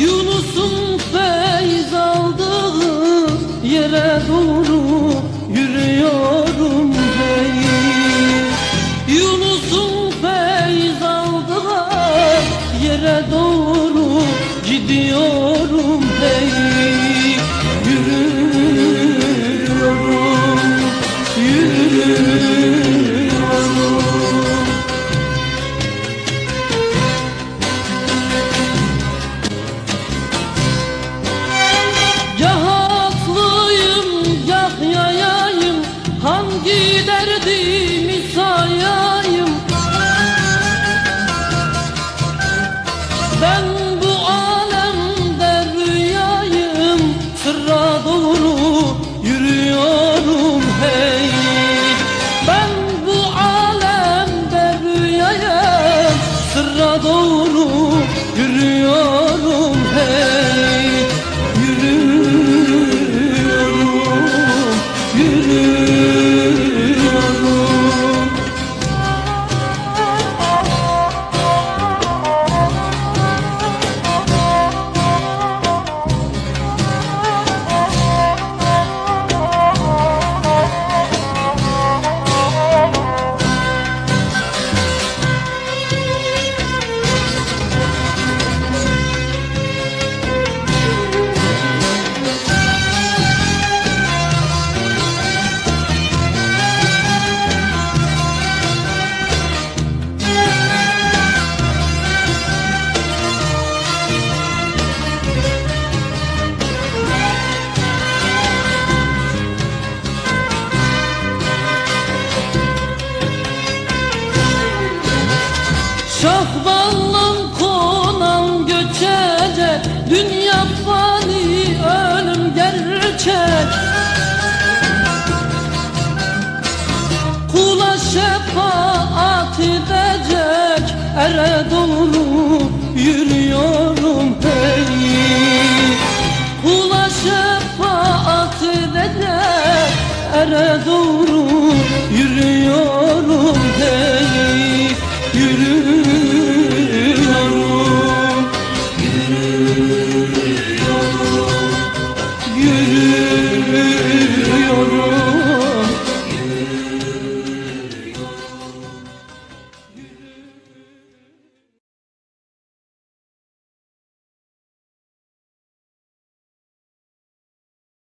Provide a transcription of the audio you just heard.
Yunus'un feyz aldığı yere doğru yürüyorum hey. Yunus'un feyz aldığı yere doğru gidiyorum hey. Yürüyorum, yürüyorum. giderdi. Yürüyorum hey şefaat edecek Ere doğru yürüyorum